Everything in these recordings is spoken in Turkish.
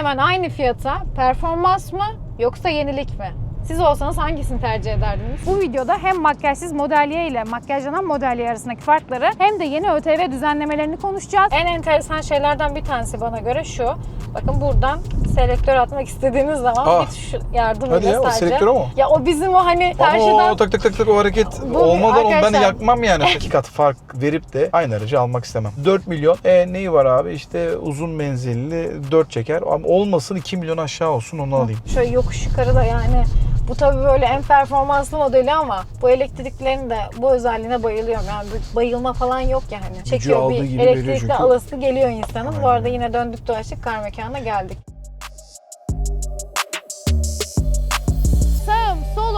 hemen aynı fiyata performans mı yoksa yenilik mi? Siz olsanız hangisini tercih ederdiniz? Bu videoda hem makyajsız modelye ile makyajlanan modelye arasındaki farkları hem de yeni ÖTV düzenlemelerini konuşacağız. En enteresan şeylerden bir tanesi bana göre şu. Bakın buradan selektör atmak istediğiniz zaman Aa. bir tuş yardım Hadi ya, o sadece. selektör o mu? Ya o bizim o hani Ama karşıdan o tak tak tak tak o hareket Bu- olmadan onu ben arkadaşlar- yakmam yani. İki kat fark verip de aynı aracı almak istemem. 4 milyon. E neyi var abi? İşte uzun menzilli 4 çeker. Ama olmasın 2 milyon aşağı olsun onu alayım. Şöyle yokuş yukarı da yani bu tabii böyle en performanslı modeli ama bu elektriklerin de bu özelliğine bayılıyorum. Yani bayılma falan yok yani. Çekiyor bir elektrikli alası geliyor insanın. Bu arada yine döndük dolaştık kar mekanına geldik.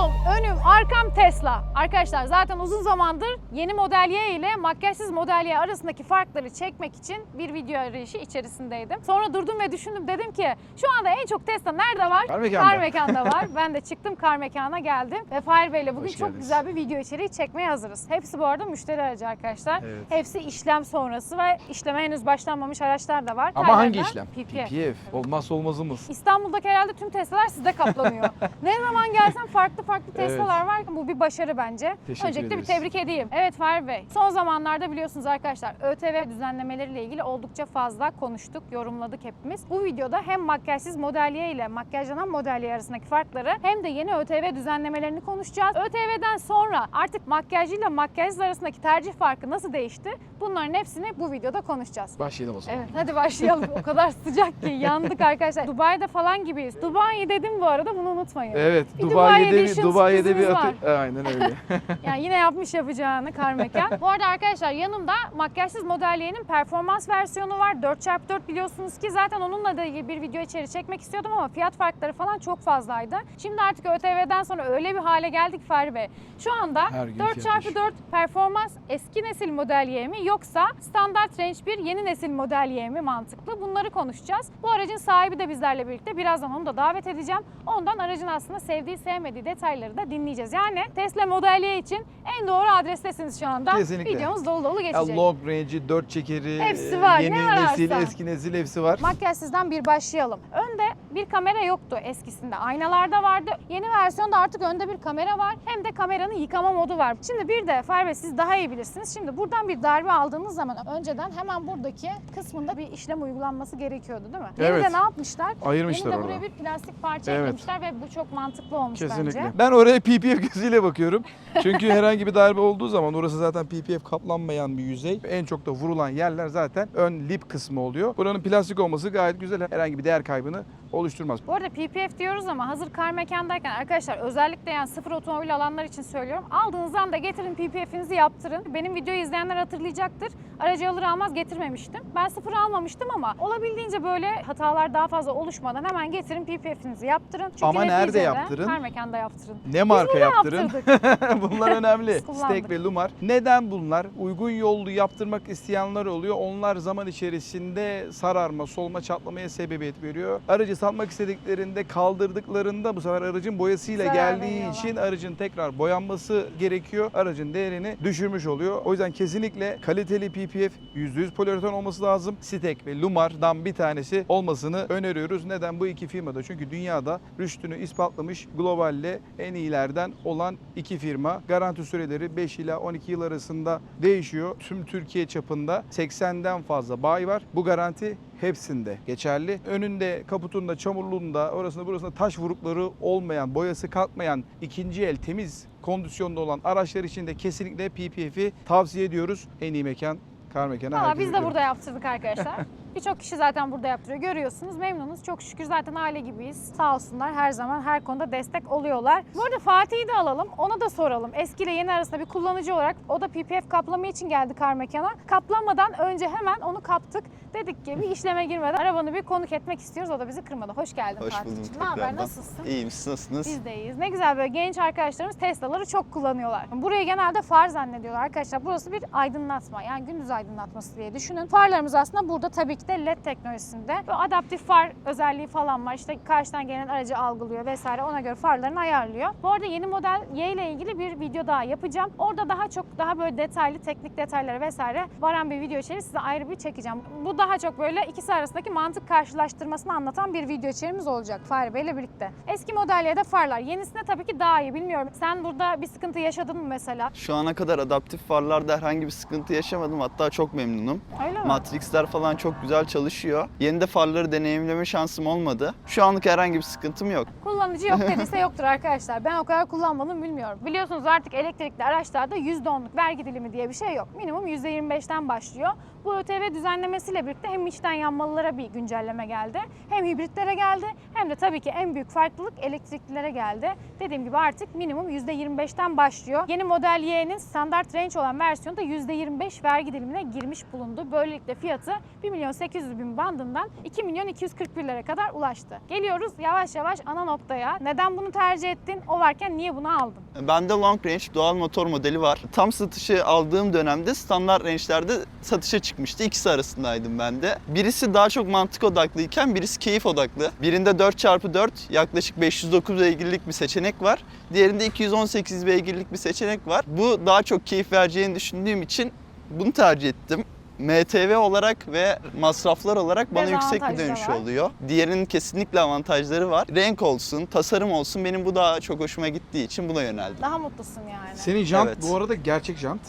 Solum, önüm, arkam Tesla. Arkadaşlar zaten uzun zamandır yeni model Y ile makyajsız model Y arasındaki farkları çekmek için bir video arayışı içerisindeydim. Sonra durdum ve düşündüm dedim ki şu anda en çok Tesla nerede var? Kar mekanda. Kar mekanda var. ben de çıktım kar mekana geldim ve Fahir Bey ile bugün Hoş çok geldiniz. güzel bir video içeriği çekmeye hazırız. Hepsi bu arada müşteri aracı arkadaşlar. Evet. Hepsi işlem sonrası ve işleme henüz başlanmamış araçlar da var. Ama hangi Taylar'da işlem? PPF. PPF. Olmazsa olmazımız. İstanbul'daki herhalde tüm Tesla'lar sizde kaplanıyor. ne zaman gelsen farklı farklı Tesla'lar var. Bu bir başarı bence. Teşekkür Öncelikle ederiz. bir tebrik edeyim. Evet Fahri Bey. Son zamanlarda biliyorsunuz arkadaşlar ÖTV düzenlemeleriyle ilgili oldukça fazla konuştuk, yorumladık hepimiz. Bu videoda hem makyajsız modelye ile makyajlanan modelye arasındaki farkları hem de yeni ÖTV düzenlemelerini konuşacağız. ÖTV'den sonra artık makyajıyla makyajsız arasındaki tercih farkı nasıl değişti? Bunların hepsini bu videoda konuşacağız. Başlayalım o zaman. Evet hadi başlayalım. o kadar sıcak ki yandık arkadaşlar. Dubai'de falan gibiyiz. Dubai dedim bu arada bunu unutmayın. Evet, Bir Dubai Dubai'de bir sürprizimiz atı... Aynen öyle. Yani yine yapmış yapacağını kar mekan. bu arada arkadaşlar yanımda makyajsız modelyenin performans versiyonu var. 4x4 biliyorsunuz ki zaten onunla da ilgili bir video içeri çekmek istiyordum ama fiyat farkları falan çok fazlaydı. Şimdi artık ÖTV'den sonra öyle bir hale geldik Fahri Bey. Şu anda Her gün fiyat 4x4 performans eski nesil modelye mi yoksa standart range bir yeni nesil modelye mi mantıklı? Bunları konuşacağız. Bu aracın sahibi de bizlerle birlikte. Birazdan onu da davet edeceğim. Ondan aracın aslında sevdiği sevmediği detayları da dinleyeceğiz. Yani Tesla Model Y için en doğru adrestesiniz şu anda. Kesinlikle. Videomuz dolu dolu ya geçecek. long range'i, 4 çekeri, Hepsi e, var, yeni ne nesil, ararsan. eski nesil hepsi var. Makyajsızdan bir başlayalım. Önde bir kamera yoktu eskisinde. Aynalarda vardı. Yeni versiyonda artık önde bir kamera var. Hem de kameranın yıkama modu var. Şimdi bir de Ferve siz daha iyi bilirsiniz. Şimdi buradan bir darbe aldığınız zaman önceden hemen buradaki kısmında bir işlem uygulanması gerekiyordu değil mi? Yeni Evet. de ne yapmışlar? Ayırmışlar Yeni de orada. buraya bir plastik parça Evet. eklemişler ve bu çok mantıklı olmuş Kesinlikle. bence. Ben oraya PPF gözüyle bakıyorum. Çünkü herhangi bir darbe olduğu zaman orası zaten PPF kaplanmayan bir yüzey. En çok da vurulan yerler zaten ön lip kısmı oluyor. Buranın plastik olması gayet güzel. Herhangi bir değer kaybını oluşturmaz. Bu arada PPF diyoruz ama hazır kar mekandayken arkadaşlar özellikle yani sıfır otomobil alanlar için söylüyorum. Aldığınız anda getirin PPF'inizi yaptırın. Benim videoyu izleyenler hatırlayacaktır. Aracı alır almaz getirmemiştim. Ben sıfır almamıştım ama olabildiğince böyle hatalar daha fazla oluşmadan hemen getirin PPF'inizi yaptırın. Çünkü Ama nerede yaptırın? Kar mekanda yaptırın. Ne marka yaptırın? bunlar önemli. Steak ve Lumar. Neden bunlar? Uygun yollu yaptırmak isteyenler oluyor. Onlar zaman içerisinde sararma, solma, çatlamaya sebebiyet veriyor. Aracı satmak istediklerinde kaldırdıklarında bu sefer aracın boyasıyla Zarar geldiği veriyorlar. için aracın tekrar boyanması gerekiyor. Aracın değerini düşürmüş oluyor. O yüzden kesinlikle kaliteli PPF %100 poliüretan olması lazım. Steak ve Lumar'dan bir tanesi olmasını öneriyoruz. Neden? Bu iki firmada çünkü dünyada rüştünü ispatlamış globalde en iyilerden olan iki firma. Garanti süreleri 5 ila 12 yıl arasında değişiyor. Tüm Türkiye çapında 80'den fazla bay var. Bu garanti hepsinde geçerli. Önünde, kaputunda, çamurluğunda, orasında burasında taş vurukları olmayan, boyası kalkmayan, ikinci el temiz kondisyonda olan araçlar için de kesinlikle PPF'i tavsiye ediyoruz. En iyi mekan kar mekanı. Valla biz de burada yaptırdık arkadaşlar. Birçok kişi zaten burada yaptırıyor. Görüyorsunuz memnunuz. Çok şükür zaten aile gibiyiz. Sağ olsunlar her zaman her konuda destek oluyorlar. Bu arada Fatih'i de alalım. Ona da soralım. Eski ile yeni arasında bir kullanıcı olarak o da PPF kaplama için geldi kar mekana. Kaplanmadan önce hemen onu kaptık. Dedik ki bir işleme girmeden arabanı bir konuk etmek istiyoruz. O da bizi kırmadı. Hoş geldin Hoş Fatih'ciğim. buldum Ne haber? tekrardan. Nasılsın? İyiyim, siz nasılsınız? Biz de iyiyiz. Ne güzel böyle genç arkadaşlarımız Tesla'ları çok kullanıyorlar. Burayı genelde far zannediyorlar arkadaşlar. Burası bir aydınlatma. Yani gündüz aydınlatması diye düşünün. Farlarımız aslında burada tabii ki işte LED teknolojisinde. Ve adaptif far özelliği falan var. İşte karşıdan gelen aracı algılıyor vesaire. Ona göre farlarını ayarlıyor. Bu arada yeni model Y ile ilgili bir video daha yapacağım. Orada daha çok daha böyle detaylı teknik detayları vesaire varan bir video içeriği size ayrı bir çekeceğim. Bu daha çok böyle ikisi arasındaki mantık karşılaştırmasını anlatan bir video içeriğimiz olacak Fahri Bey ile birlikte. Eski model Y'de farlar. Yenisinde tabii ki daha iyi. Bilmiyorum. Sen burada bir sıkıntı yaşadın mı mesela? Şu ana kadar adaptif farlarda herhangi bir sıkıntı yaşamadım. Hatta çok memnunum. Öyle mi? Matrixler falan çok güzel çalışıyor. Yeni de farları deneyimleme şansım olmadı. Şu anlık herhangi bir sıkıntım yok. Kullanıcı yok dediyse yoktur arkadaşlar. Ben o kadar kullanmadım bilmiyorum. Biliyorsunuz artık elektrikli araçlarda %10'luk vergi dilimi diye bir şey yok. Minimum %25'ten başlıyor. Bu ÖTV düzenlemesiyle birlikte hem içten yanmalılara bir güncelleme geldi. Hem hibritlere geldi hem de tabii ki en büyük farklılık elektriklilere geldi. Dediğim gibi artık minimum %25'ten başlıyor. Yeni model Y'nin standart range olan versiyonu da %25 vergi dilimine girmiş bulundu. Böylelikle fiyatı 1 milyon 800 bin bandından 2 milyon 241 lira kadar ulaştı. Geliyoruz yavaş yavaş ana noktaya. Neden bunu tercih ettin? O varken niye bunu aldın? Bende long range doğal motor modeli var. Tam satışı aldığım dönemde standart range'lerde satışa çıkmıştı. İkisi arasındaydım ben de. Birisi daha çok mantık odaklıyken birisi keyif odaklı. Birinde 4x4 yaklaşık 509 beygirlik bir seçenek var. Diğerinde 218 beygirlik bir seçenek var. Bu daha çok keyif vereceğini düşündüğüm için bunu tercih ettim. MTV olarak ve masraflar olarak bana yüksek bir dönüş var. oluyor. Diğerinin kesinlikle avantajları var. Renk olsun, tasarım olsun benim bu daha çok hoşuma gittiği için buna yöneldim. Daha mutlusun yani. Senin jant Evet. bu arada gerçek jant.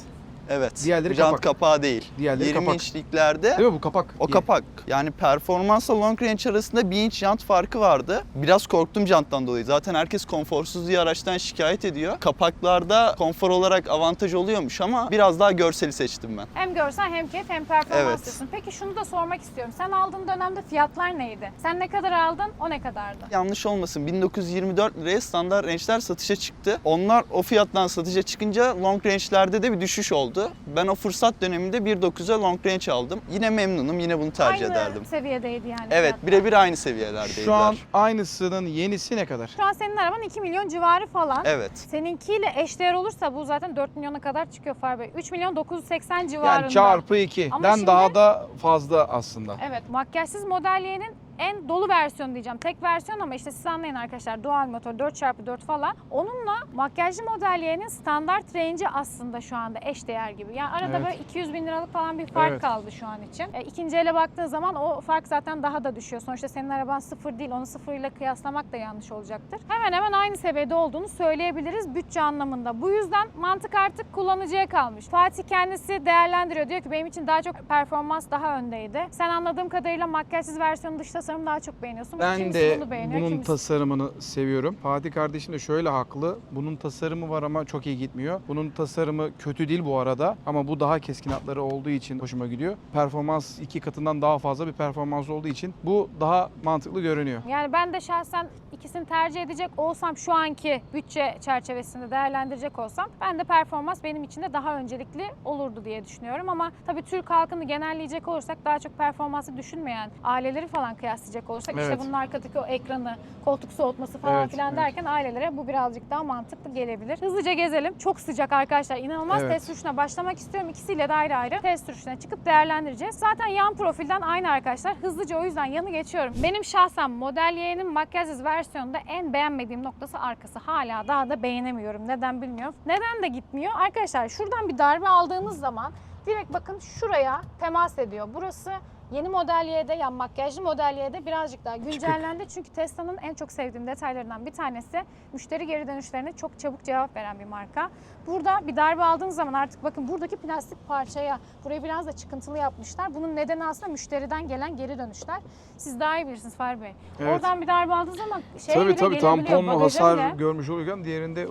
Evet. Diğerleri Jant kapak. kapağı değil. Diğerleri 20 kapak. inçliklerde Değil mi bu kapak? o kapak. Yani performansla long range arasında 1 inç jant farkı vardı. Biraz korktum janttan dolayı. Zaten herkes konforsuz diye araçtan şikayet ediyor. Kapaklarda konfor olarak avantaj oluyormuş ama biraz daha görseli seçtim ben. Hem görsel hem keyif hem performans Evet. diyorsun. Peki şunu da sormak istiyorum. Sen aldığın dönemde fiyatlar neydi? Sen ne kadar aldın? O ne kadardı? Yanlış olmasın 1924 liraya standart range'ler satışa çıktı. Onlar o fiyattan satışa çıkınca long range'lerde de bir düşüş oldu. Ben o fırsat döneminde 1.9'a long range aldım. Yine memnunum. Yine bunu tercih Aynı ederdim. seviyedeydi yani Evet fiyatlar. birebir aynı seviyelerdeydiler. Şu an aynısının yenisi ne kadar? Şu an senin araban 2 milyon civarı falan. Evet. Seninkiyle eşdeğer olursa bu zaten 4 milyona kadar çıkıyor Fahri Bey. 3 milyon 980 civarında. Yani çarpı Ama 2'den şimdi- daha da fazla aslında. Evet makyajsız model Y'nin en dolu versiyonu diyeceğim. Tek versiyon ama işte siz anlayın arkadaşlar. Dual motor 4x4 falan. Onunla makyajlı model Y'nin standart range'i aslında şu anda eşdeğer gibi. Yani arada Evet. böyle 200 bin liralık falan bir fark Evet. kaldı şu an için. E, ikinci ele baktığın zaman o fark zaten daha da düşüyor. Sonuçta senin araban sıfır değil. Onu sıfırla kıyaslamak da yanlış olacaktır. Hemen hemen aynı seviyede olduğunu söyleyebiliriz bütçe anlamında. Bu yüzden mantık artık kullanıcıya kalmış. Fatih kendisi değerlendiriyor. Diyor ki benim için daha çok performans daha öndeydi. Sen anladığım kadarıyla makyajsız versiyonu dış tasarımı daha çok beğeniyorsun. Ben kimisi de bunu beğeniyor, bunun kimisi- tasarımını seviyorum. Fatih kardeşim de şöyle haklı. Bunun tasarımı var ama çok iyi gitmiyor. Bunun tasarımı kötü değil bu arada ama bu daha keskin hatları olduğu için hoşuma gidiyor. Performans iki katından daha fazla bir performans olduğu için bu daha mantıklı görünüyor. Yani ben de şahsen ikisini tercih edecek olsam şu anki bütçe çerçevesinde değerlendirecek olsam ben de performans benim için de daha öncelikli olurdu diye düşünüyorum ama tabii Türk halkını genelleyecek olursak daha çok performansı düşünmeyen aileleri falan kıyaslayacak olursak işte Evet. bunun arkadaki o ekranı, koltuk soğutması falan Evet, filan evet. derken ailelere bu birazcık daha mantıklı gelebilir. Hızlıca gezelim. Çok sıcak arkadaşlar. İnanılmaz Evet. test sürüşüne başlamak istiyorum. İkisiyle de ayrı ayrı test sürüşüne çıkıp değerlendireceğiz. Zaten yan profilden aynı arkadaşlar. Hızlıca o yüzden yanı geçiyorum. Benim şahsen Model Y'nin makyajsız versiyonunda en beğenmediğim noktası arkası. Hala daha da beğenemiyorum. Neden bilmiyorum. Neden de gitmiyor? Arkadaşlar şuradan bir darbe aldığınız zaman direkt bakın şuraya temas ediyor. Burası Yeni model Y'de yani makyajlı model Y'de birazcık daha güncellendi. Çünkü Tesla'nın en çok sevdiğim detaylarından bir tanesi müşteri geri dönüşlerine çok çabuk cevap veren bir marka. Burada bir darbe aldığınız zaman artık bakın buradaki plastik parçaya burayı biraz da çıkıntılı yapmışlar. Bunun nedeni aslında müşteriden gelen geri dönüşler. Siz daha iyi bilirsiniz Fahri Bey. Evet. Oradan bir darbe aldığınız zaman şey tabii bile tabii bagaja hasar bile. görmüş oluyorken diğerinde e,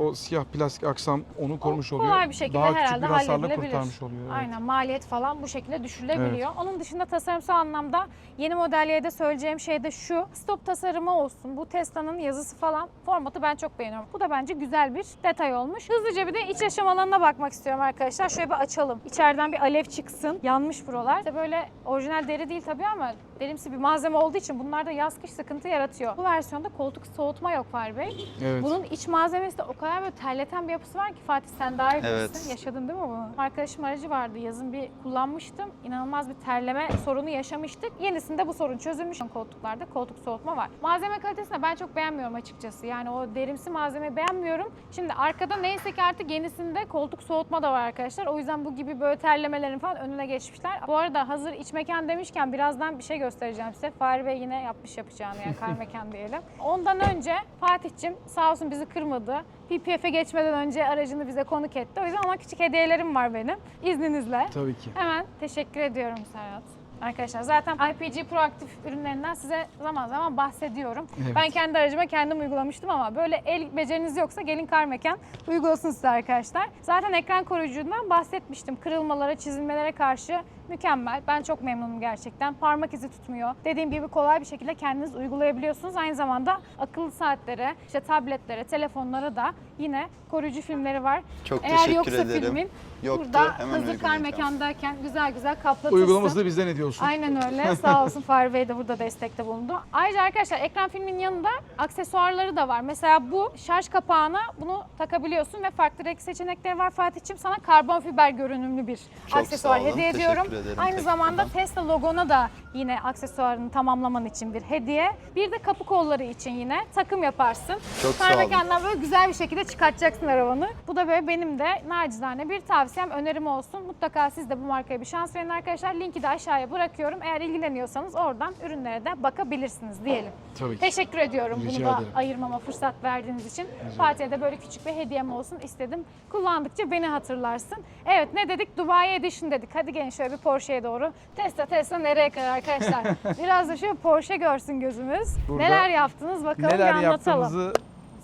o siyah plastik aksam onu korumuş kolay oluyor. bir şekilde Daha küçük herhalde bir hasarla kurtarmış oluyor. evet. Aynen maliyet falan bu şekilde düşürülebiliyor. Onun dışında tasarımsal anlamda yeni model Y'de söyleyeceğim şey de şu. Stop tasarımı olsun. Bu Tesla'nın yazısı falan formatı ben çok beğeniyorum. Bu da bence güzel bir detay olmuş. Hızlıca bir de iç aşamalarına bakmak istiyorum arkadaşlar. Şöyle bir açalım. İçeriden bir alev çıksın. Yanmış buralar. İşte böyle orijinal deri değil tabii ama derimsi bir malzeme olduğu için bunlar da yaz kış sıkıntı yaratıyor. Bu versiyonda koltuk soğutma yok Fahri Bey. Evet. Bunun iç malzemesi de o kadar böyle terleten bir yapısı var ki Fatih sen daha iyi bilirsin. Evet. Yaşadın değil mi bunu? Arkadaşım aracı vardı yazın bir kullanmıştım. İnanılmaz bir terleme sorunu yaşamıştık. Yenisinde bu sorun çözülmüş koltuklarda koltuk soğutma var. Malzeme kalitesini ben çok beğenmiyorum açıkçası. Yani o derimsi malzemeyi beğenmiyorum. Şimdi arkada neyse ki artık yenisinde koltuk soğutma da var arkadaşlar. O yüzden bu gibi böyle terlemelerin falan önüne geçmişler. Bu arada hazır iç mekan demişken birazdan bir şey göstereceğim size. Fahri Bey yine yapmış yapacağını yani kar mekan diyelim. Ondan önce Fatih'cim sağ olsun bizi kırmadı. PPF'e geçmeden önce aracını bize konuk etti. O yüzden ona küçük hediyelerim var benim. İzninizle. Tabii ki. Hemen teşekkür ediyorum Serhat. Arkadaşlar zaten IPG proaktif ürünlerinden size zaman zaman bahsediyorum. Evet. Ben kendi aracıma kendim uygulamıştım ama böyle el beceriniz yoksa gelin kar mekan uygulasın size arkadaşlar. Zaten ekran koruyucundan bahsetmiştim. Kırılmalara, çizilmelere karşı mükemmel. Ben çok memnunum gerçekten. Parmak izi tutmuyor. Dediğim gibi kolay bir şekilde kendiniz uygulayabiliyorsunuz. Aynı zamanda akıllı saatlere, işte tabletlere, telefonlara da yine koruyucu filmleri var. Çok Eğer teşekkür yoksa ederim. filmin Yoktu, burada hemen hazır kar mekandayken güzel güzel kaplatırsın. Uygulaması da bizden ediyorsun. Aynen öyle. Sağ olsun Fahri Bey de burada destekte bulundu. Ayrıca arkadaşlar ekran filmin yanında aksesuarları da var. Mesela bu şarj kapağına bunu takabiliyorsun ve farklı renk seçenekleri var. Fatih'ciğim sana karbon fiber görünümlü bir Çok aksesuar sağ olun, hediye teşekkür ediyorum. Ederim Aynı zamanda tekrardan. Tesla logona da yine aksesuarını tamamlaman için bir hediye. Bir de kapı kolları için yine takım yaparsın. Çok sağ olun. böyle güzel bir şekilde çıkartacaksın arabanı. Bu da böyle benim de nacizane bir tavsiyem, önerim olsun. Mutlaka siz de bu markaya bir şans verin arkadaşlar. Linki de aşağıya bırakıyorum. Eğer ilgileniyorsanız oradan ürünlere de bakabilirsiniz diyelim. Tabii ki. Teşekkür ediyorum Rica bunu da ederim. ayırmama fırsat verdiğiniz için. Fatih'e de böyle küçük bir hediyem olsun istedim. Kullandıkça beni hatırlarsın. Evet ne dedik? Dubai Edition dedik. Hadi gelin şöyle bir Porsche'ye doğru. Tesla Tesla nereye kadar arkadaşlar? Biraz da şöyle Porsche görsün gözümüz. Burada Neler yaptınız bakalım Neler bir anlatalım. yaptığımızı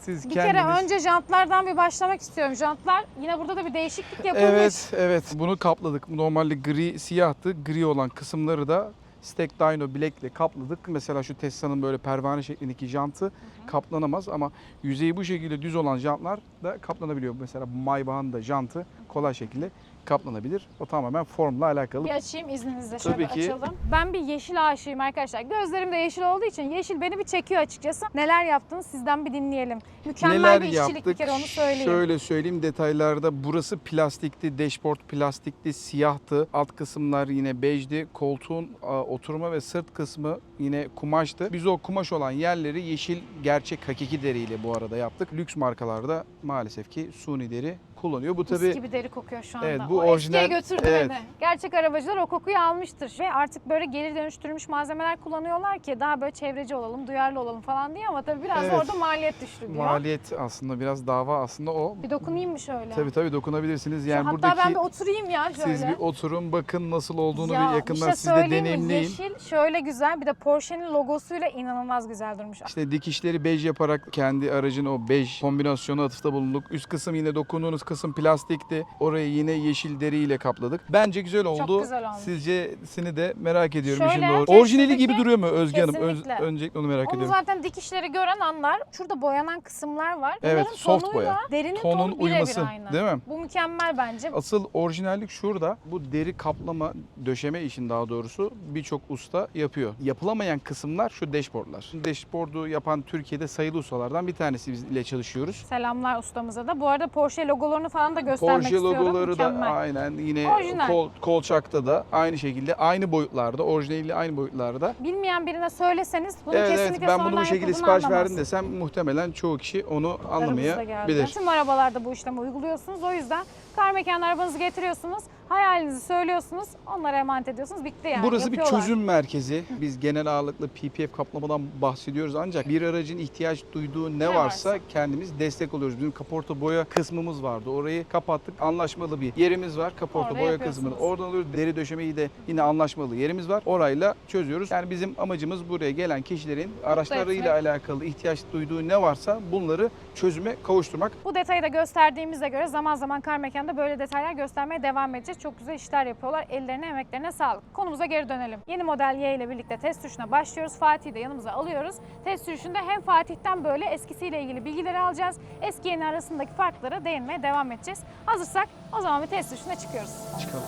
siz Bir kendiniz... kere önce jantlardan bir başlamak istiyorum. Jantlar yine burada da bir değişiklik yapılmış. Evet, evet. Bunu kapladık. Normalde gri, siyahtı. Gri olan kısımları da Stack Dyno bilekle kapladık. Mesela şu Tesla'nın böyle pervane şeklindeki jantı kaplanamaz ama yüzeyi bu şekilde düz olan jantlar da kaplanabiliyor. Mesela Maybach'ın da jantı kolay şekilde kaplanabilir. O tamamen formla alakalı. Bir açayım izninizle şöyle Tabii ki. açalım. Ben bir yeşil aşığıyım arkadaşlar. Gözlerim de yeşil olduğu için yeşil beni bir çekiyor açıkçası. Neler yaptınız sizden bir dinleyelim. Mükemmel Neler bir işçilik bir yaptık? kere onu söyleyeyim. Şöyle söyleyeyim detaylarda. Burası plastikti, dashboard plastikti, siyahtı. Alt kısımlar yine bejdi. Koltuğun oturma ve sırt kısmı yine kumaştı. Biz o kumaş olan yerleri yeşil gerçek hakiki deriyle bu arada yaptık. Lüks markalarda maalesef ki suni deri kullanıyor. Bu Mis tabii gibi deri kokuyor şu anda. Evet, bu o orijinal- eskiye götürdü evet. beni. Gerçek arabacılar o kokuyu almıştır. Ve artık böyle geri dönüştürülmüş malzemeler kullanıyorlar ki daha böyle çevreci olalım, duyarlı olalım falan diye ama tabii biraz Evet. orada maliyet düştü diyor. maliyet aslında biraz dava aslında o. Bir dokunayım mı şöyle? Tabii tabii dokunabilirsiniz. Yani Hatta buradaki ben bir oturayım ya şöyle. siz bir oturun bakın nasıl olduğunu bir yakından şey siz de söyleyeyim mi? deneyimleyin. Yeşil şöyle güzel bir de Porsche'nin logosuyla inanılmaz güzel durmuş. İşte dikişleri bej yaparak kendi aracın o bej kombinasyonu atıfta bulunduk. Üst kısım yine dokunduğunuz kısım plastikti. Orayı yine yeşil deriyle kapladık. Bence güzel oldu. güzel olmuş. Sizcesini de merak ediyorum Şöyle, işin doğru. Orijinali gibi duruyor mu Özge Hanım? Ön- Kesinlikle. öncelikle onu merak Onu ediyorum. zaten dikişleri gören anlar. Şurada boyanan kısımlar var. Evet, Bunların soft tonuyla boya. Derinin Tonun tonu birebir uyması, aynı. değil mi? Bu mükemmel bence. Asıl orijinallik şurada. Bu deri kaplama, döşeme işin daha doğrusu birçok usta yapıyor. Yapılamayan kısımlar şu dashboardlar. Dashboard'u yapan Türkiye'de sayılı ustalardan bir tanesi biz ile çalışıyoruz. Selamlar ustamıza da. Bu arada Porsche logolarını falan da göstermek Porsche istiyorum. logoları da Mükemmel. aynen yine Orijinal. kol, kolçakta da aynı şekilde aynı boyutlarda, orijinaliyle aynı boyutlarda. Bilmeyen birine söyleseniz bunu evet, evet kesinlikle ben bunu bu şekilde sipariş anlamaz. verdim desem muhtemelen çoğu kişi onu anlamayabilir. Tüm arabalarda bu işlemi uyguluyorsunuz. O yüzden kar mekanı arabanızı getiriyorsunuz. Hayalinizi söylüyorsunuz. Onlara emanet ediyorsunuz. Bitti yani. Burası bir çözüm merkezi. Biz genel ağırlıklı PPF kaplamadan bahsediyoruz ancak bir aracın ihtiyaç duyduğu ne, Ne varsa, varsa. kendimiz destek oluyoruz. Bizim kaporta boya kısmımız vardı. Orayı kapattık. Anlaşmalı bir yerimiz var. Kaporta Orada boya kısmını oradan alıyoruz. Deri döşemeyi de yine anlaşmalı yerimiz var. Orayla çözüyoruz. Yani bizim amacımız buraya gelen kişilerin araçlarıyla alakalı ihtiyaç duyduğu ne varsa bunları çözüme kavuşturmak. Bu detayı da gösterdiğimize göre zaman zaman kar mekanda böyle detaylar göstermeye devam edeceğiz. Çok güzel işler yapıyorlar. Ellerine emeklerine sağlık. Konumuza geri dönelim. Yeni model Y ile birlikte test sürüşüne başlıyoruz. Fatih'i de yanımıza alıyoruz. Test sürüşünde hem Fatih'ten böyle eskisiyle ilgili bilgileri alacağız. Eski yeni arasındaki farklara değinmeye devam edeceğiz. Hazırsak o zaman bir test sürüşüne çıkıyoruz. Çıkalım.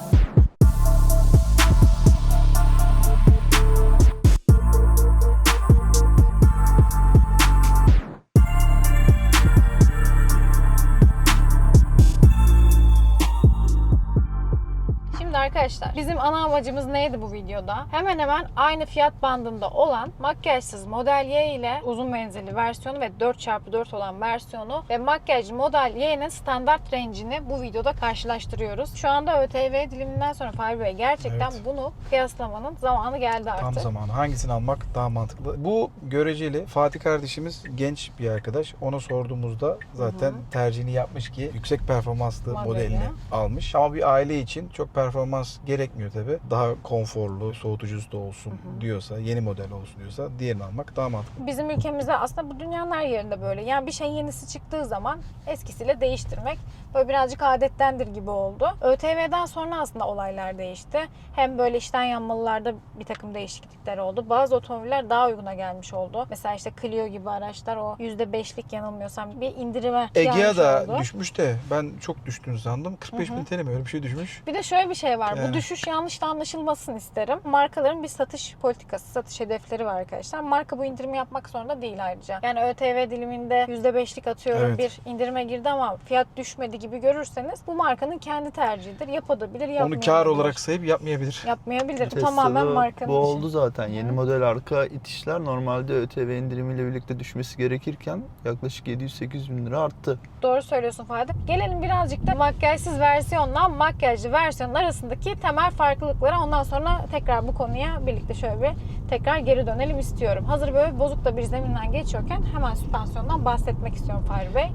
Arkadaşlar bizim ana amacımız neydi bu videoda? Hemen hemen aynı fiyat bandında olan makyajsız Model Y ile uzun menzilli versiyonu ve 4x4 olan versiyonu ve makyajlı Model Y'nin standart range'ini bu videoda karşılaştırıyoruz. Şu anda ÖTV diliminden sonra Fahri Bey gerçekten Evet. bunu kıyaslamanın zamanı geldi artık. Tam zamanı. Hangisini almak daha mantıklı? Bu göreceli. Fatih kardeşimiz genç bir arkadaş. Ona sorduğumuzda zaten tercihini yapmış ki yüksek performanslı Modeli. modelini almış. Ama bir aile için çok performans gerekmiyor tabi. Daha konforlu, soğutucusu da olsun diyorsa, yeni model olsun diyorsa diğerini almak daha mantıklı. Bizim ülkemizde aslında bu dünyanın her yerinde böyle. Yani bir şeyin yenisi çıktığı zaman eskisiyle değiştirmek böyle birazcık adettendir gibi oldu. ÖTV'den sonra aslında olaylar değişti. Hem böyle işten yanmalılarda bir takım değişiklikler oldu. Bazı otomobiller daha uyguna gelmiş oldu. Mesela işte Clio gibi araçlar o %5'lik yanılmıyorsam bir indirime Egea da oldu. düşmüş de ben çok düştüğünü sandım. 45 bin TL mi öyle bir şey düşmüş. Bir de şöyle bir şey var. Yani. Bu düşüş yanlış da anlaşılmasın isterim. Markaların bir satış politikası, satış hedefleri var arkadaşlar. Marka bu indirimi yapmak zorunda değil ayrıca. Yani ÖTV diliminde %5'lik atıyorum Evet. bir indirime girdi ama fiyat düşmedi gibi görürseniz bu markanın kendi tercihidir. Yapabilir, Onu yapmayabilir. kar olarak sayıp yapmayabilir. yapmayabilir. Bu tamamen markanın Bu işi. oldu zaten. Yeni model arka itişler normalde ÖTV indirimiyle birlikte düşmesi gerekirken yaklaşık 700-800 bin lira arttı. Doğru söylüyorsun Fatih. Gelelim birazcık da makyajsız versiyonla makyajlı versiyonun arasındaki temel farklılıklara. Ondan sonra tekrar bu konuya birlikte şöyle bir tekrar geri dönelim istiyorum. Hazır böyle bozuk da bir zeminden geçiyorken hemen süspansiyondan bahsetmek istiyorum Fahri Bey.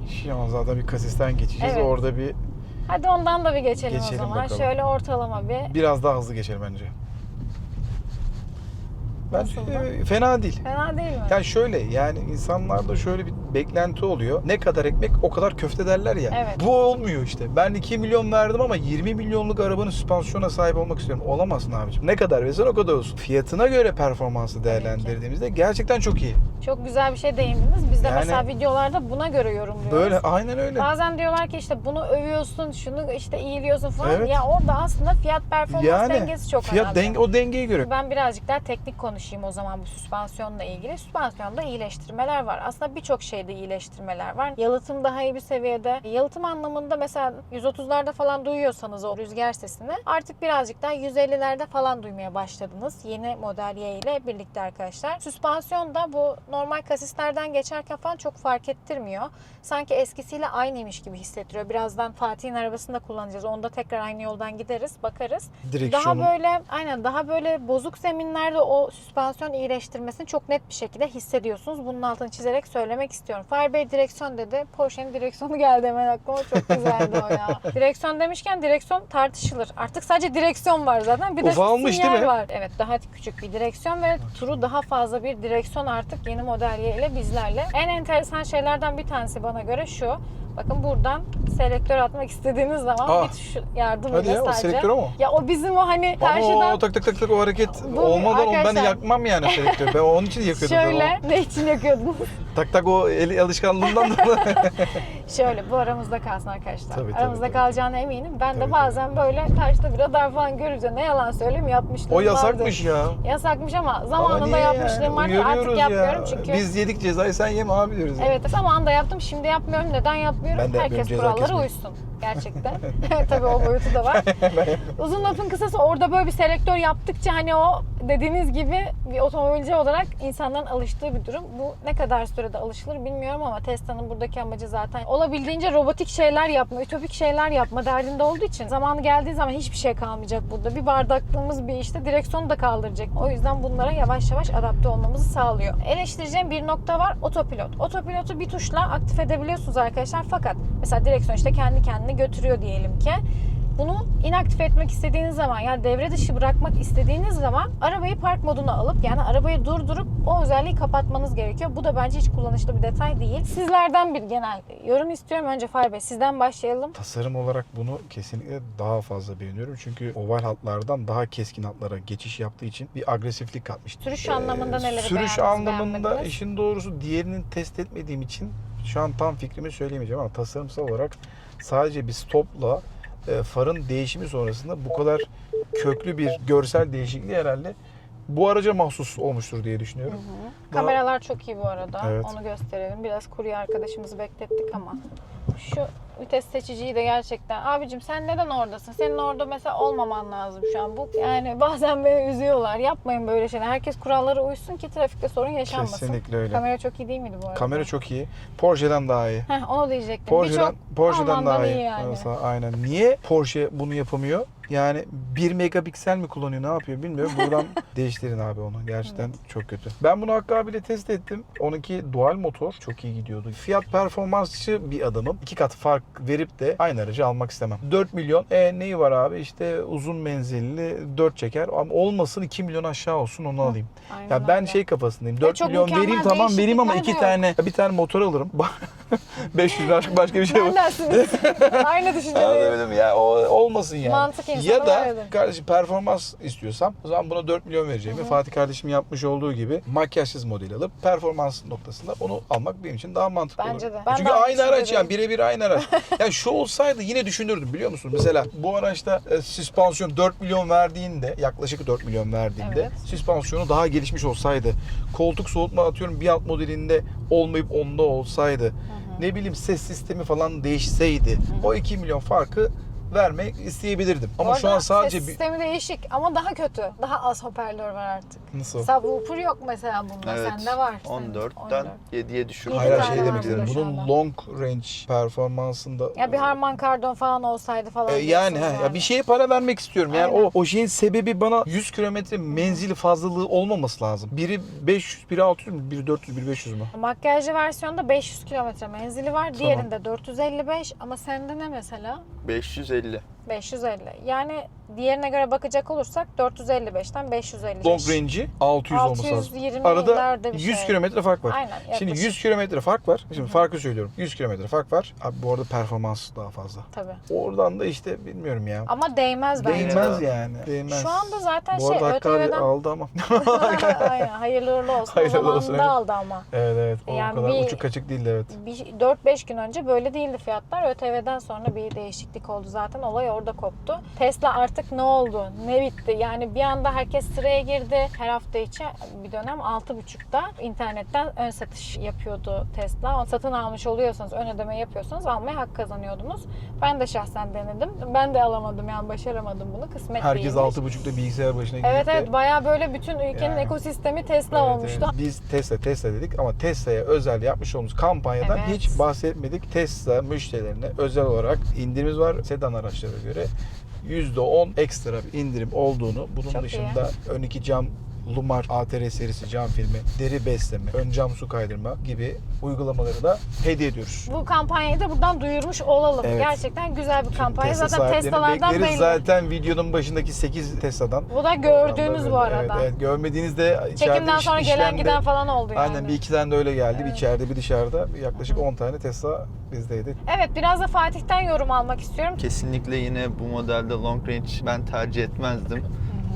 Zaten bir kasisten geçeceğiz. Evet. Orada bir Hadi ondan da bir geçelim, Geçelim o zaman. bakalım. Şöyle ortalama bir. biraz daha hızlı geçelim bence. Ben Nasıldı? e, fena değil. Fena değil mi? Yani şöyle yani insanlarda şöyle bir beklenti oluyor. Ne kadar ekmek o kadar köfte derler ya. Evet. Bu olmuyor işte. Ben 2 milyon verdim ama 20 milyonluk arabanın süspansiyona sahip olmak istiyorum. Olamazsın abicim. Ne kadar versen o kadar olsun. Fiyatına göre performansı değerlendirdiğimizde gerçekten çok iyi. Çok güzel bir şey değindiniz. Biz de Yani- mesela videolarda buna göre yorumluyoruz. Böyle aynen öyle. Bazen diyorlar ki işte bunu övüyorsun, şunu işte iyiliyorsun falan. Evet. Ya orada aslında fiyat performans dengesi çok fiyat önemli. denge, o dengeye göre. Ben birazcık daha teknik konuşayım o zaman bu süspansiyonla ilgili. Süspansiyonda iyileştirmeler var. Aslında birçok şeyde iyileştirmeler var. Yalıtım daha iyi bir seviyede. Yalıtım anlamında mesela 130'larda falan duyuyorsanız o rüzgar sesini artık birazcık daha 150'lerde falan duymaya başladınız. Yeni model Y ile birlikte arkadaşlar. Süspansiyon da bu normal kasislerden geçerken falan çok fark ettirmiyor. Sanki eskisiyle aynıymış gibi hissettiriyor. Birazdan Fatih'in arabasını da kullanacağız. Onda tekrar aynı yoldan gideriz, bakarız. Daha Direksiyonu. böyle aynen daha böyle bozuk zeminlerde o süspansiyon iyileştirmesini çok net bir şekilde hissediyorsunuz. Bunun altını çizerek söylemek istiyorum. Fahri Bey direksiyon dedi. Porsche'nin direksiyonu geldi hemen aklıma. Çok güzeldi o ya. direksiyon demişken direksiyon tartışılır. Artık sadece direksiyon var zaten. Bir de Ufalmış sinyal değil mi? var. Evet daha küçük bir direksiyon ve turu daha fazla bir direksiyon artık yeni model ile bizlerle. En enteresan şeylerden bir tanesi bana göre şu. Bakın buradan selektör atmak istediğiniz zaman Aa. bir tuş yardımıyla Hadi ya o sadece. selektör o mu? Ya o bizim o hani Ama karşıdan o tak tak tak tak o hareket Bu olmadan onu ben arkadaşlar- yakmam yani selektörü. Ben onun için yakıyordum. şöyle ne için yakıyordunuz? O Tak tak o el alışkanlığından dolayı. şöyle bu aramızda kalsın arkadaşlar. Tabii, tabii, aramızda tabii. kalacağına eminim. Ben de Tabii, bazen böyle karşıda bir radar falan görünce ne yalan söyleyeyim yapmışlığım o yasakmış vardı. ya. Yasakmış ama Ama zamanında yapmışlığım yani? vardı. Artık Uyarıyoruz yapmıyorum ya. çünkü. Biz yedik cezayı sen yeme abi diyoruz. ya. Evet zamanında yaptım şimdi yapmıyorum. Neden yapmıyorum? Ben de Herkes ceza kurallara uysun. Gerçekten. Tabii o boyutu da var. Uzun lafın kısası orada böyle bir selektör yaptıkça hani o dediğiniz gibi bir otomobilci olarak insanların alıştığı bir durum. Bu ne kadar sürede alışılır bilmiyorum ama Tesla'nın buradaki amacı zaten olabildiğince robotik şeyler yapma, ütopik şeyler yapma derdinde olduğu için zamanı geldiği zaman hiçbir şey kalmayacak burada. Bir bardaklığımız bir işte direksiyonu da kaldıracak. O yüzden bunlara yavaş yavaş adapte olmamızı sağlıyor. Eleştireceğim bir nokta var. Otopilot. Otopilotu bir tuşla aktif edebiliyorsunuz arkadaşlar. Fakat mesela direksiyon işte kendi kendine götürüyor diyelim ki. Bunu inaktif etmek istediğiniz zaman yani devre dışı bırakmak istediğiniz zaman arabayı park moduna alıp yani arabayı durdurup o özelliği kapatmanız gerekiyor. Bu da bence hiç kullanışlı bir detay değil. Sizlerden bir genel yorum istiyorum. Önce Fahri Bey sizden başlayalım. Tasarım olarak bunu kesinlikle daha fazla beğeniyorum. Çünkü oval hatlardan daha keskin hatlara geçiş yaptığı için bir agresiflik katmış. Sürüş anlamında neleri Sürüş anlamında işin doğrusu diğerinin test etmediğim için şu an tam fikrimi söyleyemeyeceğim ama tasarımsal olarak sadece bir stopla e, farın değişimi sonrasında bu kadar köklü bir görsel değişikliği herhalde bu araca mahsus olmuştur diye düşünüyorum. Daha- Kameralar çok iyi bu arada. Evet. Onu gösterelim. Biraz kurye arkadaşımızı beklettik ama Şu vites seçiciyi de gerçekten. Abicim sen neden oradasın? Senin orada mesela olmaman lazım şu an. Bu yani bazen beni üzüyorlar. Yapmayın böyle şeyler. Herkes kurallara uysun ki trafikte sorun yaşanmasın. Kesinlikle öyle. Kamera çok iyi değil miydi bu arada? Kamera çok iyi. Porsche'den daha iyi. Heh, onu diyecektim. Porsche'den, Birçok Porsche'den daha iyi. iyi yani. Mesela aynen. Niye Porsche bunu yapamıyor? Yani 1 megapiksel mi kullanıyor ne yapıyor bilmiyorum. Buradan değiştirin abi onu. Gerçekten çok kötü. Ben bunu Hakkı abiyle test ettim. Onunki dual motor çok iyi gidiyordu. Fiyat performansçı bir adamım. İki kat fark verip de aynı aracı almak istemem. 4 milyon. E neyi var abi? İşte uzun menzilli 4 çeker. Ama olmasın 2 milyon aşağı olsun onu alayım. Aynen Ya ben öyle. şey kafasındayım. 4 çok milyon vereyim tamam vereyim ama iki yok. tane bir tane motor alırım. 500 başka başka bir şey var. Bendensiniz. Aynı düşüncedeyim. Anlatabildim ya o olmasın yani. Mantık ya da öyledir. kardeşim performans istiyorsam o zaman buna 4 milyon vereceğimi Fatih kardeşim yapmış olduğu gibi makyajsız model alıp performans noktasında onu almak benim için daha mantıklı Bence olur. de. Ben Çünkü de aynı araç yani birebir aynı araç. ya şu olsaydı yine düşünürdüm biliyor musun? Mesela bu araçta e, süspansiyon 4 milyon verdiğinde yaklaşık 4 milyon verdiğinde Evet. süspansiyonu daha gelişmiş olsaydı koltuk soğutma atıyorum bir alt modelinde olmayıp onda olsaydı ne bileyim ses sistemi falan değişseydi o 2 milyon farkı vermek isteyebilirdim. Ama Bu şu an sadece ses bir... sistemi değişik ama daha kötü. Daha az hoparlör var artık. Nasıl? Subwoofer yok mesela bunda. Evet. Sende var. senin. 14'ten 7'ye düşürdüm. Hayır hayır, şey demek istedim. Bunun long range performansında Ya bir Harman Kardon falan olsaydı falan. E, yani he, ya bir şeye para vermek istiyorum. Yani Aynen. o o şeyin sebebi bana 100 kilometre menzili fazlalığı olmaması lazım. Biri 500, biri 600 mü? Biri 400, biri 500 mü? Makyajlı versiyonda 500 kilometre menzili var. Diğerinde 455 ama sende ne mesela? 550. لله 550. Yani diğerine göre bakacak olursak 455'ten 555. Long range'i 600 olması lazım. 620 Arada ileride bir 100 şey. kilometre fark var. Aynen. Şimdi yaklaşık. 100 kilometre fark var. Şimdi farkı söylüyorum. 100 kilometre fark var. Abi bu arada performans daha fazla. Tabii. Oradan da işte bilmiyorum ya. Ama değmez bence. Değmez yani. Değmez. Şu anda zaten bu şey ÖTV'den aldı ama. Aynen hayırlı uğurlu olsun. Hayırlı o olsun, evet. aldı ama. evet evet. O Yani kadar bir- uçuk kaçık değildi evet. Bir 4-5 gün önce böyle değildi fiyatlar. ÖTV'den sonra bir değişiklik oldu zaten. Olay orada koptu. Tesla artık ne oldu? Ne bitti? Yani bir anda herkes sıraya girdi. Her hafta içi bir dönem 6.30'da internetten ön satış yapıyordu Tesla. Satın almış oluyorsanız, ön ödeme yapıyorsanız almaya hak kazanıyordunuz. Ben de şahsen denedim. Ben de alamadım yani başaramadım bunu. Kısmet Herkes değilmiş. 6.30'da bilgisayar başına gidip Evet evet bayağı böyle bütün ülkenin Yani. ekosistemi Tesla Evet, olmuştu. evet. Biz Tesla Tesla dedik ama Tesla'ya özel yapmış olduğumuz kampanyadan Evet. hiç bahsetmedik. Tesla müşterilerine özel olarak indirimiz var. Sedan araçlara göre %10 ekstra bir indirim olduğunu, bunun Çok iyi. dışında ön iki cam Lumar ATR serisi cam filmi, deri besleme, ön cam su kaydırma gibi uygulamaları da hediye ediyoruz. Bu kampanyayı da buradan duyurmuş olalım. Evet. Gerçekten güzel bir kampanya. Tesla Zaten Tesla'lardan belli. Zaten videonun başındaki 8 Tesla'dan. Bu da gördüğünüz bu Evet, arada. Evet, görmediğinizde içeride Çekimden iş- sonra gelen işlemde- giden falan oldu yani. Aynen bir iki tane de öyle geldi. Bir Evet. içeride bir dışarıda. Yaklaşık 10 tane Tesla bizdeydi. Evet biraz da Fatih'ten yorum almak istiyorum. Kesinlikle yine bu modelde long range ben tercih etmezdim.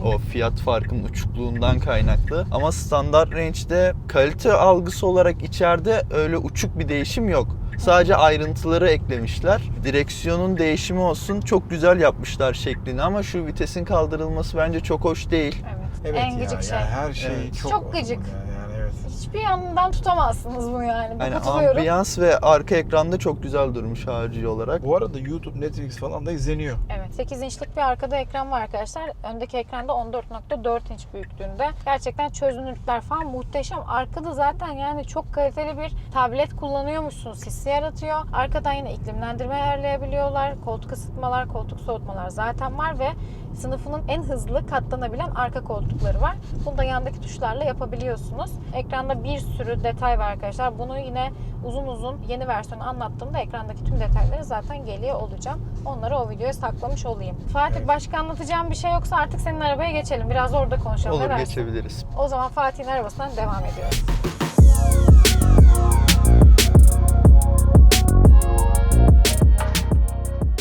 O fiyat farkının uçukluğundan kaynaklı. Ama standart range'de kalite algısı olarak içeride öyle uçuk bir değişim yok. Sadece ayrıntıları eklemişler. Direksiyonun değişimi olsun çok güzel yapmışlar şeklini ama şu vitesin kaldırılması bence çok hoş değil. Evet. Evet en ya, gıcık şey. yani her şey Evet. çok, Çok gıcık. Hiçbir yanından tutamazsınız bunu yani. Bu Yani katılıyorum. ambiyans ve arka ekranda çok güzel durmuş harici olarak. Bu arada YouTube, Netflix falan da izleniyor. Evet. 8 inçlik bir arkada ekran var arkadaşlar. Öndeki ekranda 14.4 inç büyüklüğünde. Gerçekten çözünürlükler falan muhteşem. Arkada zaten yani çok kaliteli bir tablet kullanıyormuşsunuz hissi yaratıyor. Arkadan yine iklimlendirme ayarlayabiliyorlar. Koltuk ısıtmalar, koltuk soğutmalar zaten var ve sınıfının en hızlı katlanabilen arka koltukları var. Bunu da yandaki tuşlarla yapabiliyorsunuz. Ekranda bir sürü detay var arkadaşlar. Bunu yine uzun uzun yeni versiyonu anlattığımda ekrandaki tüm detayları zaten geliyor olacağım. Onları o videoya saklamış olayım. Fatih Evet. başka anlatacağım bir şey yoksa artık senin arabaya geçelim. Biraz orada konuşalım. Olur geçebiliriz. O zaman Fatih'in arabasından devam ediyoruz.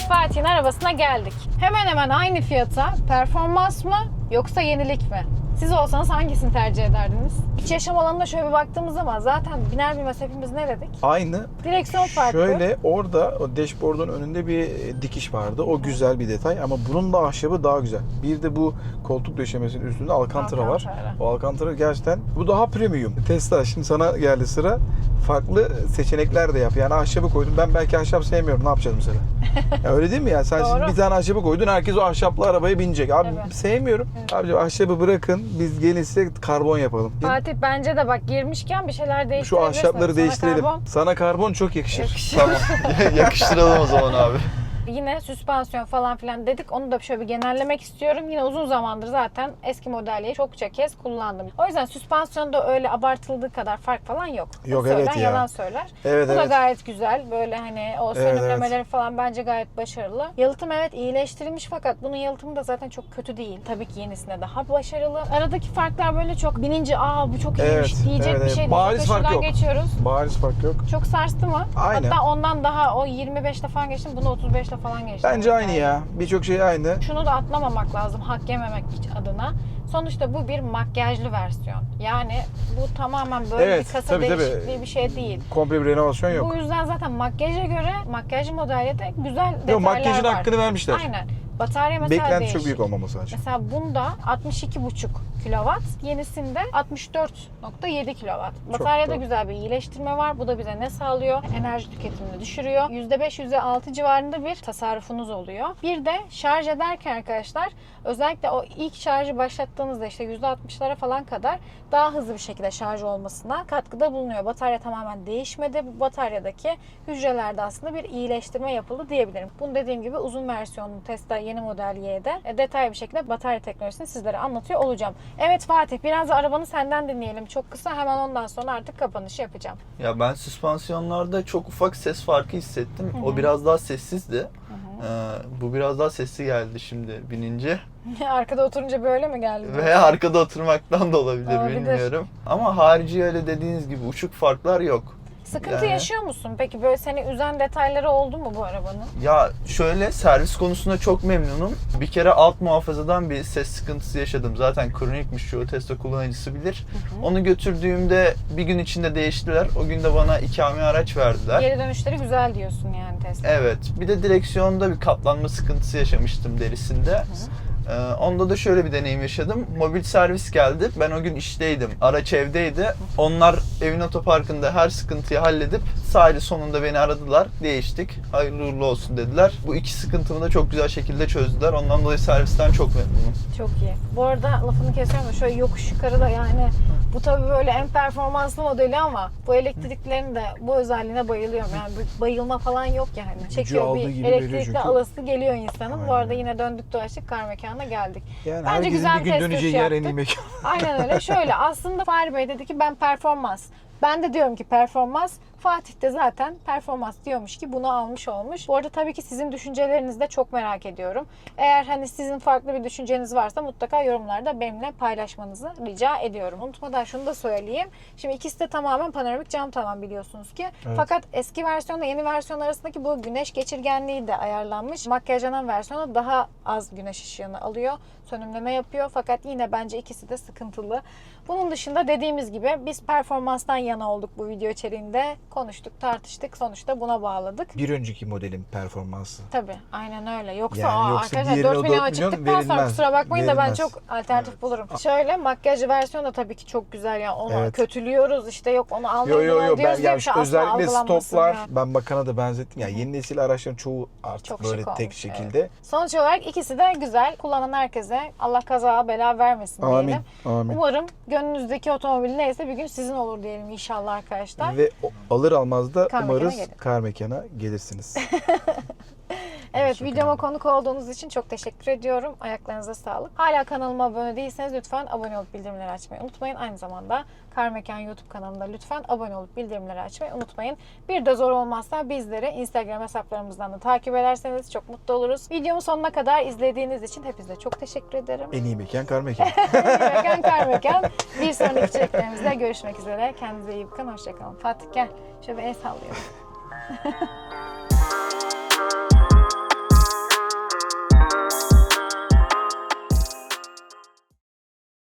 Fatih'in arabasına geldik. Hemen hemen aynı fiyata performans mı yoksa yenilik mi? Siz olsanız hangisini tercih ederdiniz? İç yaşam alanına şöyle bir baktığımız zaman zaten biner bilmez hepimiz ne dedik? Aynı. Direksiyon farklı. Şöyle orada o dashboard'un önünde bir e, dikiş vardı. O güzel bir detay ama bunun da ahşabı daha güzel. Bir de bu koltuk döşemesinin üstünde alcantara var. Alcantara. O alcantara gerçekten bu daha premium. Tesla şimdi sana geldi sıra. farklı seçenekler de yap. Yani ahşabı koydum. Ben belki ahşap sevmiyorum. Ne yapacağız mesela? ya öyle değil mi ya? Sen şimdi bir tane ahşabı koydun. Herkes o ahşaplı arabaya binecek. Abi Evet. sevmiyorum. Abi ahşabı bırakın. Biz gelin size karbon yapalım. Fatih bence de bak girmişken bir şeyler Şu değiştirebilirsin. ahşapları Sana değiştirelim. karbon Sana karbon çok yakışır. yakışır. Tamam. Yakıştıralım o zaman abi. Yine süspansiyon falan filan dedik. Onu da şöyle bir genellemek istiyorum. Yine uzun zamandır zaten eski modelleri çokça kez kullandım. O yüzden süspansiyonda öyle abartıldığı kadar fark falan yok. Yok, Söyleyen evet ya. yalan söyler. Evet Bu da evet. gayet güzel. Böyle hani o Evet, sönümlemeleri falan bence gayet başarılı. Yalıtım evet iyileştirilmiş fakat bunun yalıtımı da zaten çok kötü değil. Tabii ki yenisine daha başarılı. Aradaki farklar böyle çok binince aa bu çok iyiymiş Evet, diyecek evet, bir evet. şey değil. Bariz fark yok. geçiyoruz. Bariz fark yok. Çok sarstı mı? Aynen. Hatta ondan daha o 25'te falan geçtim. Bunu 35'te falan geçtim. Bence aynı ya. Birçok şey aynı. Şunu da atlamamak lazım hak yememek adına. Sonuçta bu bir makyajlı versiyon. Yani bu tamamen böyle Evet, bir kasa tabii, tabii. değişikliği bir şey değil. Komple bir renovasyon yok. Bu yüzden zaten makyaja göre makyajlı modelde de güzel detaylar Yok makyajın var. hakkını vermişler. Aynen. Batarya mesela Beklenti değişik. çok büyük olmaması lazım. Mesela bunda 62,5 kW, yenisinde 64,7 kW. Bataryada güzel bir iyileştirme var. Bu da bize ne sağlıyor? Enerji tüketimini düşürüyor. %5, %6 civarında bir tasarrufunuz oluyor. Bir de şarj ederken arkadaşlar özellikle o ilk şarjı başlattığınızda işte %60'lara falan kadar daha hızlı bir şekilde şarj olmasına katkıda bulunuyor. Batarya tamamen değişmedi. Bu bataryadaki hücrelerde aslında bir iyileştirme yapıldı diyebilirim. Bunu dediğim gibi uzun versiyonlu Tesla yeni model Y'de e, detaylı bir şekilde batarya teknolojisini sizlere anlatıyor olacağım. Evet Fatih biraz da arabanı senden dinleyelim. Çok kısa hemen ondan sonra artık kapanışı yapacağım. Ya ben süspansiyonlarda çok ufak ses farkı hissettim. O biraz daha sessizdi. Ee, bu biraz daha sesli geldi şimdi binince. Arkada oturunca böyle mi geldi? Ve arkada oturmaktan da olabilir, Olabilir. bilmiyorum. Ama harici öyle dediğiniz gibi uçuk farklar yok. Sıkıntı Yani- yaşıyor musun? Peki böyle seni üzen detayları oldu mu bu arabanın? Ya şöyle servis konusunda çok memnunum. Bir kere alt muhafazadan bir ses sıkıntısı yaşadım. Zaten kronikmiş çoğu Tesla kullanıcısı bilir. Onu götürdüğümde bir gün içinde değiştiler. O gün de bana ikame araç verdiler. Geri dönüşleri güzel diyorsun yani Tesla. Evet. Bir de direksiyonda bir katlanma sıkıntısı yaşamıştım derisinde. Ee, onda da şöyle bir deneyim yaşadım. Mobil servis geldi. Ben o gün işteydim. Araç evdeydi. Onlar evin otoparkında her sıkıntıyı halledip sahili sonunda beni aradılar. Değiştik. Hayırlı uğurlu olsun dediler. Bu iki sıkıntımı da çok güzel şekilde çözdüler. Ondan dolayı servisten çok memnunum. Çok iyi. Bu arada lafını kesiyorum da şöyle yokuş yukarı da yani bu tabii böyle en performanslı modeli ama bu elektriklerin de bu özelliğine bayılıyorum. Yani bir bayılma falan yok yani. Çekiyor bir elektrikli alası geliyor insanın. Bu arada yine döndük dolaştık kar mekanına geldik. Yani Bence güzel bir gün test döneceği yer en iyi mekan. Aynen öyle. Şöyle aslında Fahri Bey dedi ki ben performans. Ben de diyorum ki performans. Fatih de zaten performans diyormuş ki bunu almış olmuş. Bu arada tabii ki sizin düşüncelerinizi de çok merak ediyorum. Eğer hani sizin farklı bir düşünceniz varsa mutlaka yorumlarda benimle paylaşmanızı rica ediyorum. Unutmadan şunu da söyleyeyim. Şimdi ikisi de tamamen panoramik cam tavan biliyorsunuz ki. Fakat eski versiyonla yeni versiyon arasındaki bu güneş geçirgenliği de ayarlanmış. Makyajlanan versiyonu daha az güneş ışığını alıyor. Sönümleme yapıyor. Fakat yine bence ikisi de sıkıntılı. Bunun dışında dediğimiz gibi biz performanstan yana olduk bu video içeriğinde. Konuştuk, tartıştık. Sonuçta buna bağladık. Bir önceki modelin performansı. Tabii aynen öyle. Yoksa, Yani aa, yoksa arkadaşlar diğerine 4 o milyon 4 milyon çıktıktan sonra verilmez. kusura bakmayın da ben Verilmez. çok alternatif bulurum. Şöyle makyajlı versiyon da tabii ki çok güzel ya. Onu Evet. kötülüyoruz işte yok onu almayın Yo yo bunu yo ben yani şey şu özellikle stoplar ya. ben bakana da benzettim. Ya yeni nesil araçların çoğu artık Çok böyle tek olmuş, şekilde. Sonuç olarak ikisi de güzel. Kullanan herkese Allah kaza bela vermesin Amin. diyelim. Amin. Umarım gönlünüzdeki otomobil neyse bir gün sizin olur diyelim inşallah arkadaşlar. Ve o- alır almaz da Kar mekana umarız gelin. kar mekana gelirsiniz. Evet Çok videoma konuk olduğunuz için çok teşekkür ediyorum. Ayaklarınıza sağlık. Hala kanalıma abone değilseniz lütfen abone olup bildirimleri açmayı unutmayın. Aynı zamanda Kar Mekan YouTube kanalında lütfen abone olup bildirimleri açmayı unutmayın. Bir de zor olmazsa bizleri Instagram hesaplarımızdan da takip ederseniz çok mutlu oluruz. Videomu sonuna kadar izlediğiniz için hepinize çok teşekkür ederim. en iyi mekan kar mekan. mekan Kar Mekan. Bir sonraki içeriklerimizde görüşmek üzere. Kendinize iyi bakın. Hoşçakalın. Fatih gel. Şöyle bir el sallayalım.